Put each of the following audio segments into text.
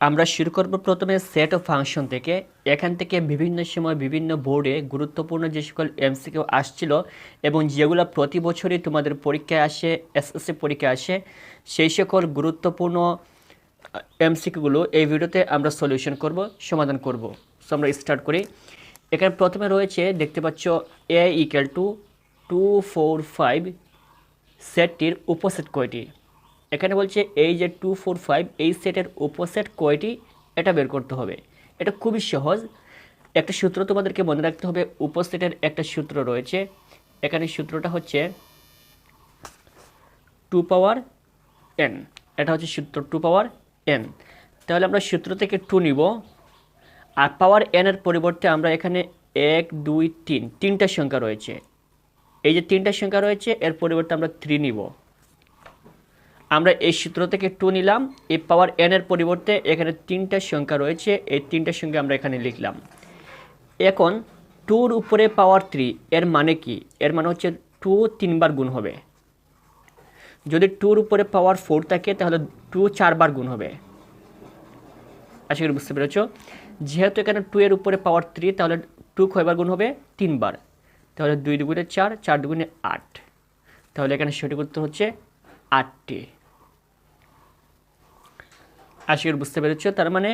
আমরা শুরু করব প্রথমে সেট ও ফাংশন থেকে। এখান থেকে বিভিন্ন সময় বিভিন্ন বোর্ডে গুরুত্বপূর্ণ যে সকল এমসিকিউ আসছিল এবং যেগুলো প্রতি বছরই তোমাদের পরীক্ষায় আসে এসএসসি পরীক্ষায় আসে, সেই সকল গুরুত্বপূর্ণ এমসিকিউগুলো এই ভিডিওতে আমরা সলিউশন করব, সমাধান করব। সো আমরা স্টার্ট করি। এখানে প্রথমে রয়েছে, দেখতে পাচ্ছ A equal to two four five সেটটির উপসেট কয়টি? এখানে বলছে এই যে টু ফোর ফাইভ এই সেটের উপসেট কয়টি, এটা বের করতে হবে। এটা খুবই সহজ। একটা সূত্র তোমাদেরকে মনে রাখতে হবে উপসেটের একটা সূত্র রয়েছে। এখানে সূত্রটা হচ্ছে টু পাওয়ার এন এটা হচ্ছে সূত্র টু পাওয়ার এন তাহলে আমরা সূত্র থেকে টু নিব। আর পাওয়ার এন এর পরিবর্তে আমরা এখানে এক, দুই, তিন, তিনটা সংখ্যা রয়েছে। এই যে তিনটা সংখ্যা রয়েছে, এর পরিবর্তে আমরা থ্রি নিব। আমরা এই সূত্র থেকে টু নিলাম, এ পাওয়ার এন এর পরিবর্তে এখানে তিনটা সংখ্যা রয়েছে, এই তিনটা সংখ্যা আমরা এখানে লিখলাম। এখন টুর উপরে পাওয়ার থ্রি এর মানে কি? এর মানে হচ্ছে টু তিনবার গুণ হবে। যদি টুর উপরে পাওয়ার ফোর থাকে, তাহলে টু চারবার গুণ হবে। আশা করি বুঝতে পেরেছ? যেহেতু এখানে টু এর উপরে পাওয়ার থ্রি তাহলে টু কয়বার গুণ হবে? তিনবার। তাহলে দুই দুগুণে চার চার দুগুণে আট। তাহলে এখানে সঠিক উত্তর হচ্ছে আটটি। আশা করি বুঝতে পেরেছ, তার মানে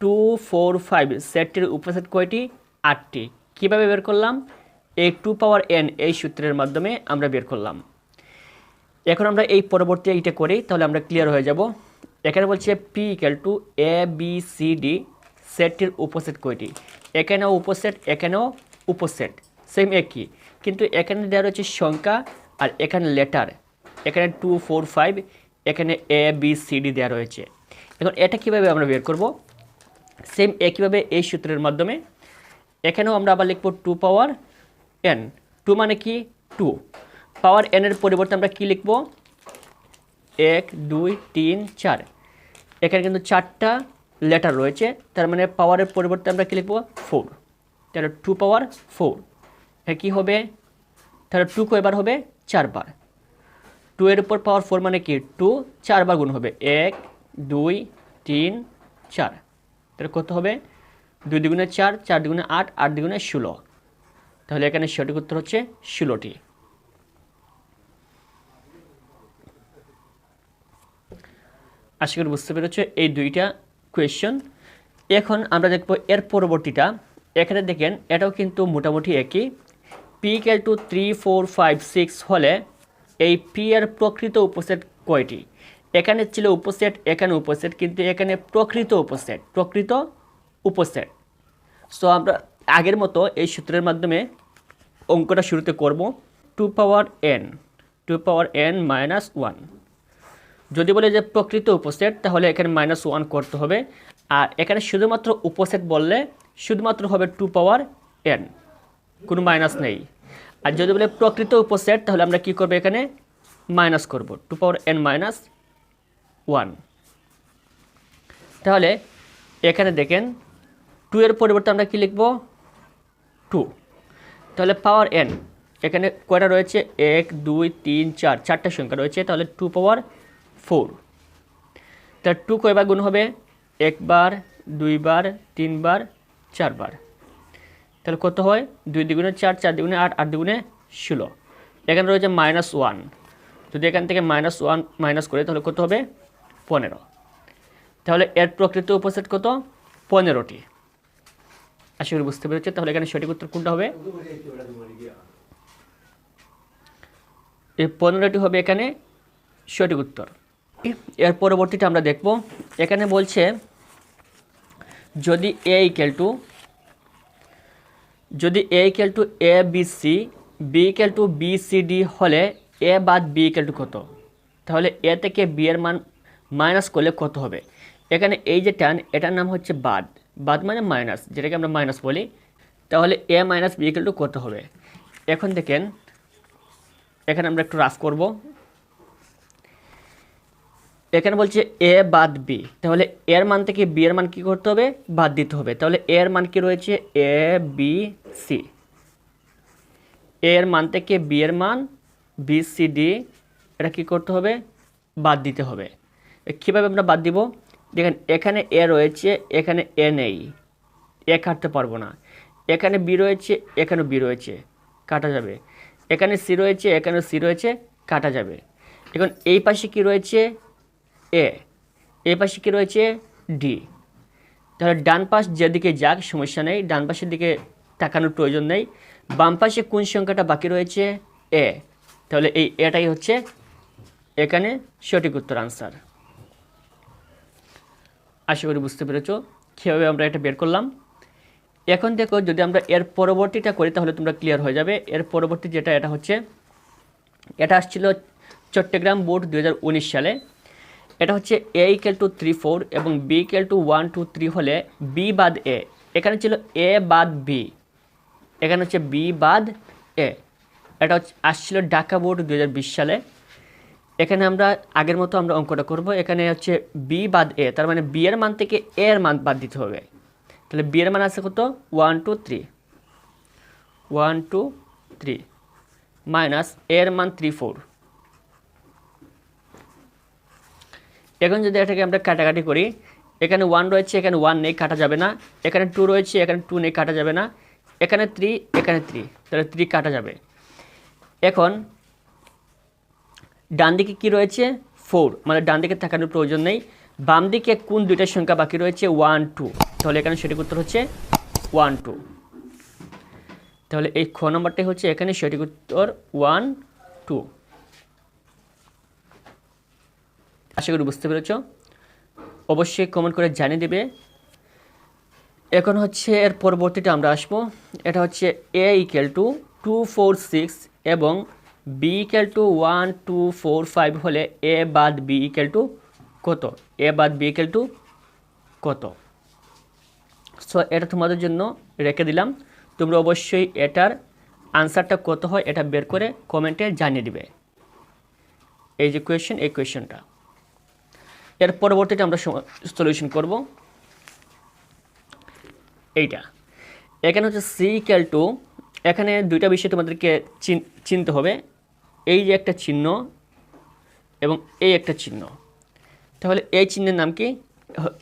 টু, ফোর, ফাইভ সেটটির উপসেট কয়টি? আটটি। কীভাবে বের করলাম? এই টু পাওয়ার এন এই সূত্রের মাধ্যমে আমরা বের করলাম। এখন আমরা এই পরবর্তী এইটা করি, তাহলে আমরা ক্লিয়ার হয়ে যাব। এখানে বলছে P equal to A, B, C, D সেটটির উপসেট কয়টি? এখানেও উপসেট এখানেও উপসেট। সেম একই। কিন্তু এখানে দেওয়া রয়েছে সংখ্যা আর এখানে লেটার। এখানে টু, ফোর, ফাইভ, এখানে এ, বি, সি, ডি দেওয়া রয়েছে। এখন এটা কীভাবে আমরা বের করব? সেম একইভাবে এই সূত্রের মাধ্যমে? এখানেও আমরা আবার লিখব টু পাওয়ার এন টু মানে কি? টু পাওয়ার এনের পরিবর্তে আমরা কি লিখব? এক, দুই, তিন, চার। এখানে কিন্তু চারটা লেটার রয়েছে। তার মানে পাওয়ারের পরিবর্তে আমরা কি লিখব? ফোর তাহলে টু পাওয়ার ফোর হ্যাঁ কী হবে? তাহলে টু কয়বার হবে? চারবার। টু এর উপর পাওয়ার ফোর মানে কি? টু চারবার গুণ হবে। এক দুই, তিন, চার। তাহলে কত হবে? দুই দুগুণে চার চার দুগুণে আট আট দুগুণে ষোলো। তাহলে এখানে সঠিক উত্তর হচ্ছে ষোলোটি। আশা করি বুঝতে পেরেছ, এই দুইটা কোয়েশ্চন এখন আমরা দেখব এর পরবর্তীটা। এখানে দেখেন, এটাও কিন্তু মোটামুটি একই। P equal to three four five six হলে এই পি এর প্রকৃত উপসেট কয়টি? এখানে ছিল উপসেট, এখানে উপসেট, কিন্তু এখানে প্রকৃত উপসেট প্রকৃত উপসেট। সো আমরা আগের মতো এই সূত্রের মাধ্যমে অঙ্কটা শুরুতে করব। Two power N, two power N minus one. যদি বলে যে প্রকৃত উপসেট, তাহলে এখানে মাইনাস ওয়ান করতে হবে। আর এখানে শুধুমাত্র উপসেট বললে শুধুমাত্র হবে টু পাওয়ার এন, কোনো মাইনাস নেই। আর যদি বলে প্রকৃত উপসেট, তাহলে আমরা কি করব এখানে? মাইনাস করব। Two power N minus one তাহলে এখানে দেখেন টু এর পরিবর্তে আমরা কী লিখব? টু তাহলে পাওয়ার এন এখানে কয়টা রয়েছে? এক, দুই, তিন, চার, চারটা সংখ্যা রয়েছে, তাহলে টু পাওয়ার ফোর তাহলে টু কয়বার গুণ হবে? একবার দুইবার তিনবার চারবার তাহলে কত হয়? দুই দ্বিগুণে চার চার দ্বিগুণে আট আট দ্বিগুণে ষোলো। এখানে রয়েছে মাইনাস ওয়ান যদি এখান থেকে মাইনাস ওয়ান মাইনাস করে, তাহলে কত হবে? পনেরো। তাহলে এর প্রকৃত উপসেট কত? পনেরোটি। আশা করি বুঝতে পেরেছে। তাহলে এখানে সঠিক উত্তর কোনটা হবে? এই পনেরোটি হবে এখানে সঠিক উত্তর। এর পরবর্তীটা আমরা দেখব। এখানে বলছে, যদি এ ইকেল টু যদি A equal to A B C B equal to B C D হলে এ বাদ বি ইকেল টু কত? তাহলে এ থেকে বি এর মান মাইনাস করলে কত হবে? এখানে এই যে টান এটার নাম হচ্ছে বাদ। বাদ মানে মাইনাস, যেটাকে আমরা মাইনাস বলি। তাহলে A minus B equal to কত হবে? এখন দেখেন, এখানে আমরা একটু রাফ করব। এখানে বলছে এ বাদ বি তাহলে এর মান থেকে বি এর মান কী করতে হবে? বাদ দিতে হবে। তাহলে এর মান কি রয়েছে? এ বি সি এর মান থেকে বি এর মান বি সি ডি এটা কী করতে হবে? বাদ দিতে হবে। কীভাবে আমরা বাদ দিব? দেখেন, এখানে এ রয়েছে, এখানে এ নেই। এ কাটতে পারব না। এখানে বি রয়েছে, এখানে বি রয়েছে, কাটা যাবে। এখানে সি রয়েছে, এখানে সি রয়েছে, কাটা যাবে। এখন এই পাশে কি রয়েছে? এ। এই পাশে কি রয়েছে? ডি। তাহলে ডান পাশ যেদিকে যাক, সমস্যা নেই। ডান পাশের দিকে তাকানোর প্রয়োজন নেই। বাম পাশে কোন সংখ্যাটা বাকি রয়েছে? এ। তাহলে এই এটাই হচ্ছে এখানে সঠিক উত্তর আনসার আশা করি বুঝতে পেরেছ। কীভাবে আমরা এটা বের করলাম? এখন দেখো, যদি আমরা এর পরবর্তীটা করি, তাহলে তোমরা ক্লিয়ার হয়ে যাবে। এর পরবর্তী যেটা, এটা হচ্ছে, এটা আসছিল চট্টগ্রাম বোর্ড দু হাজার উনিশ সালে। এটা হচ্ছে A equal to three four এবং B equal to one two three হলে বি বাদ এ এখানে ছিল এ বাদ বি এখানে হচ্ছে বি বাদ এ এটা হচ্ছে, আসছিল ঢাকা বোর্ড দু হাজার বিশ সালে। এখানে আমরা আগের মতো আমরা অঙ্কটা করব। এখানে হচ্ছে বি বাদ এ তার মানে বি এর মান থেকে এ এর মান বাদ দিতে হবে। তাহলে বি এর মান আছে কত? One two three one two three minus এর মান থ্রি ফোর এখন যদি এটাকে আমরা কাটাকাটি করি, এখানে ওয়ান রয়েছে, এখানে ওয়ান নেই, কাটা যাবে না। এখানে টু রয়েছে, এখানে টু নেই, কাটা যাবে না। এখানে থ্রি এখানে থ্রি তাহলে থ্রি কাটা যাবে। এখন ডান দিকে কি রয়েছে? ফোর মানে ডান দিকে তাকানোর প্রয়োজন নেই। বাম দিকে কোন দুইটা সংখ্যা বাকি রয়েছে? ওয়ান টু তাহলে এখানে সঠিক উত্তর হচ্ছে ওয়ান টু তাহলে এই খ নম্বরটাই হচ্ছে এখানে সঠিক উত্তর ওয়ান টু আশা করি বুঝতে পেরেছ। অবশ্যই কমেন্ট করে জানিয়ে দেবে। এখন হচ্ছে এর পরবর্তীটা আমরা আসব। এটা হচ্ছে A equal to two four six এবং B equal to one two four five হলে এ বাদ বি ইকুয়াল টু কত? এ বাদ বি ইকুয়াল টু কত? সো এটা তোমাদের জন্য রেখে দিলাম। তোমরা অবশ্যই এটার আনসারটা কত হয় এটা বের করে কমেন্টে জানিয়ে দিবে। এই যে কোয়েশ্চেন এই কোয়েশ্চেনটা এর পরবর্তীতে আমরা সলিউশন করব। এইটা। এখানে হচ্ছে সি ইক্যাল টু এখানে দুইটা বিষয় তোমাদেরকে চিন- চিনতে হবে। এই যে একটা চিহ্ন এবং এই একটা চিহ্ন। তাহলে এই চিহ্নের নাম কি?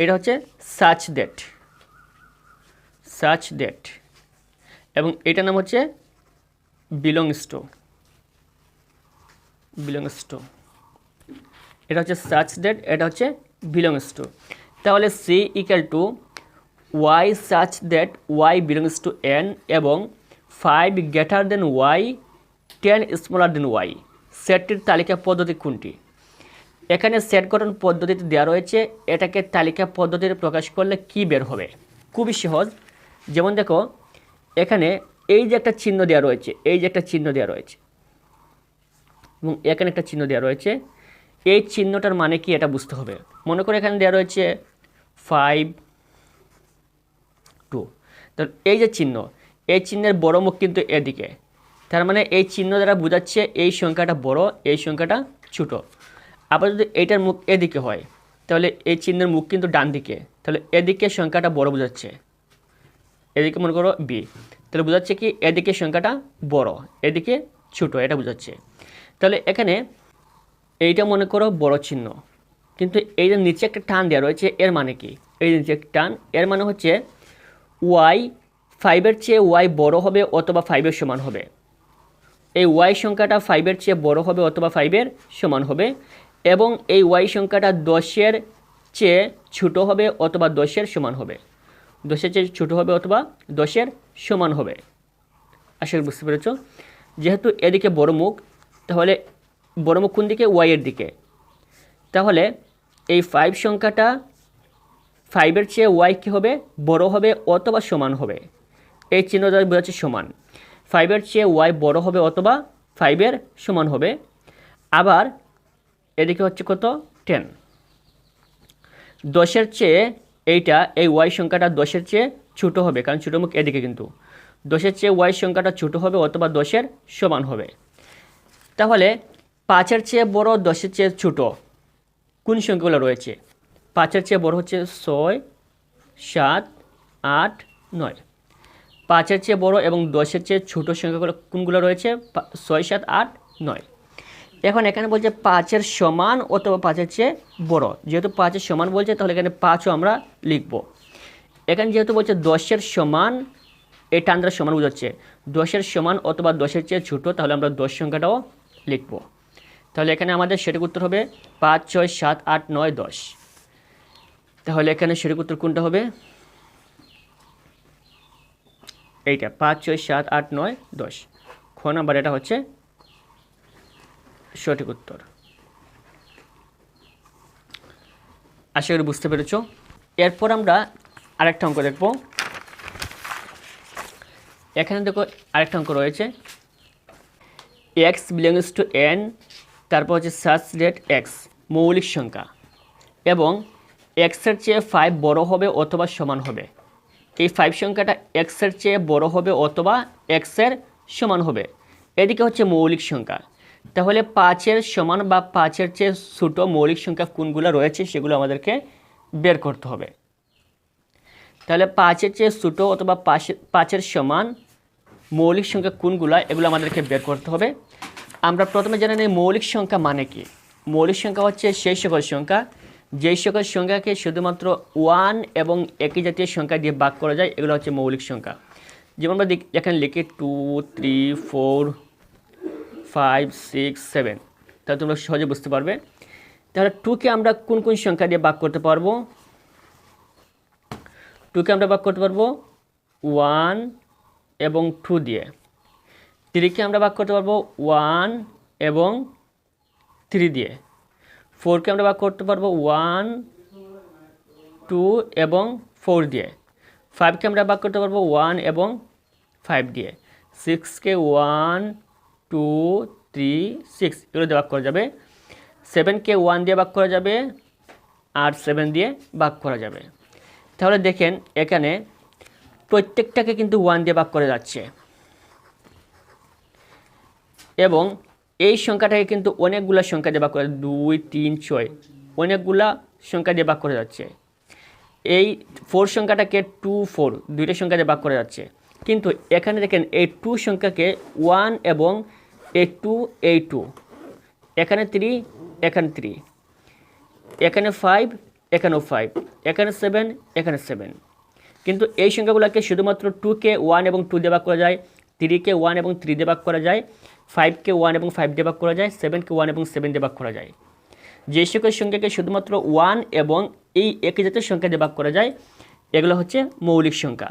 এটা হচ্ছে সাচ ডেট সাচ ডেট এবং এটার নাম হচ্ছে বিলংস টু বিলংস টু এটা হচ্ছে সার্চ ডেট এটা হচ্ছে বিলংস টু তাহলে C equal to Y search that Y belongs to N এবং five greater than Y ten smaller than Y. সেটটির তালিকা পদ্ধতি কোনটি? এখানে সেট গঠন পদ্ধতিতে দেওয়া রয়েছে, এটাকে তালিকা পদ্ধতিতে প্রকাশ করলে কি বের হবে? খুবই সহজ। যেমন দেখো, এখানে এই যে একটা চিহ্ন দেওয়া রয়েছে, এই যে একটা চিহ্ন দেওয়া রয়েছে, এবং এখানে একটা চিহ্ন দেওয়া রয়েছে, এই চিহ্নটার মানে কি এটা বুঝতে হবে। মনে করে এখানে দেওয়া রয়েছে ফাইভ টু। তো এই যে চিহ্ন, এই চিহ্নের বড় মুখ কিন্তু এদিকে। তার মানে এই চিহ্ন দ্বারা বোঝাচ্ছে এই সংখ্যাটা বড়, এই সংখ্যাটা ছোট। আবার যদি এইটার মুখ এদিকে হয়, তাহলে এই চিহ্নের মুখ কিন্তু ডান দিকে। তাহলে এদিকে সংখ্যাটা বড় বোঝাচ্ছে। এদিকে মনে করো বি তাহলে বোঝাচ্ছে কি এদিকে সংখ্যাটা বড়, এদিকে ছোট, এটা বোঝাচ্ছে। তাহলে এখানে এইটা মনে করো বড় চিহ্ন। কিন্তু এই যে নিচে একটা টান দেওয়া রয়েছে, এর মানে কি? এই যে নিচে একটা টান, এর মানে হচ্ছে ওয়াই ফাইভের চেয়ে ওয়াই বড় হবে অথবা ফাইভের সমান হবে। এই ওয়াই সংখ্যাটা ফাইভের চেয়ে বড় হবে অথবা ফাইভের সমান হবে এবং এই ওয়াই সংখ্যাটা দশের চেয়ে ছোটো হবে অথবা দশের সমান হবে। দশের চেয়ে ছোটো হবে অথবা দশের সমান হবে। আশা করি বুঝতে পেরেছ? যেহেতু এদিকে বড় মুখ, তাহলে বড় মুখ কোন দিকে? ওয়াইয়ের দিকে। তাহলে এই ফাইভ সংখ্যাটা ফাইভের চেয়ে ওয়াই কী হবে? বড় হবে অথবা সমান হবে? এই চিহ্ন দ্বারা বোঝাচ্ছে সমান। ফাইভের চেয়ে ওয়াই বড় হবে অথবা ফাইভের সমান হবে। আবার এদিকে হচ্ছে কত? টেন। দশের চেয়ে এইটা, এই ওয়াই সংখ্যাটা দশের চেয়ে ছোটো হবে, কারণ ছোটো মুখ এদিকে কিন্তু। দশের চেয়ে ওয়াই সংখ্যাটা ছোটো হবে অথবা দশের সমান হবে। তাহলে পাঁচের চেয়ে বড়, দশের চেয়ে ছোটো কোন সংখ্যাগুলো রয়েছে? পাঁচের চেয়ে বড় হচ্ছে ছয়, সাত, আট, নয়। পাঁচের চেয়ে বড় এবং দশের চেয়ে ছোটো সংখ্যাগুলো কোনগুলো রয়েছে? ছয়, সাত, আট, নয়। এখন এখানে বলছে পাঁচের সমান অথবা পাঁচের চেয়ে বড়। যেহেতু পাঁচের সমান বলছে, তাহলে এখানে পাঁচও আমরা লিখব। এখানে যেহেতু বলছে দশের সমান এটা টানটার সমান বোঝাচ্ছে। দশের সমান অথবা দশের চেয়ে ছোটো, তাহলে আমরা দশ সংখ্যাটাও লিখব। তাহলে এখানে আমাদের সঠিক উত্তর হবে পাঁচ, ছয়, সাত, আট, নয়, দশ। তাহলে এখানে সঠিক উত্তর কোনটা হবে? এইটা পাঁচ, ছয়, সাত, আট, নয়, দশ। খ নাম্বার এটা হচ্ছে সঠিক উত্তর। আশা করি বুঝতে পেরেছ। এরপর আমরা আরেকটা অঙ্ক দেখব। এখানে দেখো আরেকটা অঙ্ক রয়েছে। এক্স বিলংস টু এন তারপর হচ্ছে সার্চ রেট এক্স মৌলিক সংখ্যা। এবং এক্সের চেয়ে ফাইভ বড় হবে অথবা সমান হবে। এই ফাইভ সংখ্যাটা এক্সের চেয়ে বড় হবে অথবা এক্সের সমান হবে। এদিকে হচ্ছে মৌলিক সংখ্যা। তাহলে পাঁচের সমান বা পাঁচের চেয়ে ছোটো মৌলিক সংখ্যা কোনগুলো রয়েছে সেগুলো আমাদেরকে বের করতে হবে। তাহলে পাঁচের চেয়ে ছোটো অথবা পাঁচের সমান মৌলিক সংখ্যা কোনগুলো এগুলো আমাদেরকে বের করতে হবে। আমরা প্রথমে জেনে নিই মৌলিক সংখ্যা মানে কি। মৌলিক সংখ্যা হচ্ছে সেই সকল সংখ্যা যেই সকল সংখ্যাকে শুধুমাত্র ওয়ান এবং একই জাতীয় সংখ্যা দিয়ে ভাগ করা যায়, এগুলো হচ্ছে মৌলিক সংখ্যা। যেমন আমরা এখানে লিখি two three four five six seven তাহলে তোমরা সহজে বুঝতে পারবে। তাহলে টুকে আমরা কোন কোন সংখ্যা দিয়ে ভাগ করতে পারব? টুকে আমরা ভাগ করতে পারব ওয়ান এবং টু দিয়ে। থ্রিকে আমরা ভাগ করতে পারব ওয়ান এবং থ্রি দিয়ে। ফোরকে আমরা ভাগ করতে পারব ওয়ান টু এবং ফোর দিয়ে। ফাইভকে আমরা ভাগ করতে পারব ওয়ান এবং ফাইভ দিয়ে। সিক্সকে ওয়ান টু থ্রি সিক্স এগুলো দিয়ে ভাগ করা যাবে। সেভেনকে ওয়ান দিয়ে ভাগ করা যাবে আর সেভেন দিয়ে ভাগ করা যাবে। তাহলে দেখেন এখানে প্রত্যেকটাকে কিন্তু ওয়ান দিয়ে ভাগ করে যাচ্ছে। এবং এই সংখ্যাটাকে কিন্তু অনেকগুলা সংখ্যা ভাগ করে দুই, তিন, ছয়। অনেকগুলা সংখ্যা ভাগ করে যাচ্ছে। এই ফোর সংখ্যাটাকে টু ফোর দুইটা সংখ্যা ভাগ করে যাচ্ছে। কিন্তু এখানে দেখেন এই টু সংখ্যাকে ওয়ান এবং এই টু এই টু এখানে থ্রি এখানে থ্রি এখানে ফাইভ এখানেও ফাইভ এখানে সেভেন এখানে সেভেন কিন্তু এই সংখ্যাগুলোকে শুধুমাত্র টুকে ওয়ান এবং টু ভাগ করা যায় থ্রিকে ওয়ান এবং থ্রি ভাগ করা যায়। ফাইভকে ওয়ান এবং ফাইভ দিয়ে ভাগ করা যায় সেভেনকে ওয়ান এবং সেভেন দিয়ে ভাগ করা যায়। যে সকল সংখ্যাকে শুধুমাত্র ওয়ান এবং এই একই জাতীয় সংখ্যা দিয়ে ভাগ করা যায়, এগুলো হচ্ছে মৌলিক সংখ্যা।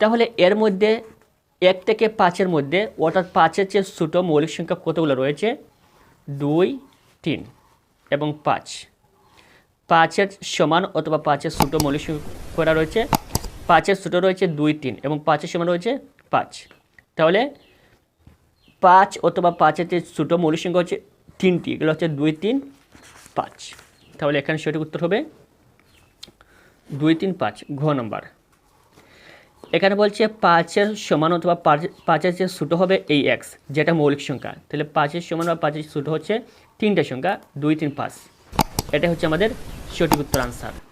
তাহলে এর মধ্যে এক থেকে পাঁচের মধ্যে, অর্থাৎ পাঁচের চেয়ে ছোটো মৌলিক সংখ্যা কতগুলো রয়েছে? দুই, তিন এবং পাঁচ। পাঁচের সমান অথবা পাঁচের ছোটো মৌলিক সংখ্যা করা রয়েছে, পাঁচের ছোটো রয়েছে দুই, তিন এবং পাঁচের সমান রয়েছে পাঁচ। তাহলে পাঁচ অথবা পাঁচের যে ছোটো মৌলিক সংখ্যা হচ্ছে তিনটি। এগুলো হচ্ছে দুই, তিন, পাঁচ। তাহলে এখানে সঠিক উত্তর হবে দুই, তিন, পাঁচ, ঘ নম্বর। এখানে বলছে পাঁচের সমান অথবা পাঁচ- পাঁচের যে ছোটো হবে এই এক্স যেটা মৌলিক সংখ্যা। তাহলে পাঁচের সমান বা পাঁচের ছোটো হচ্ছে তিনটা সংখ্যা, দুই, তিন, পাঁচ। এটা হচ্ছে আমাদের সঠিক উত্তর আনসার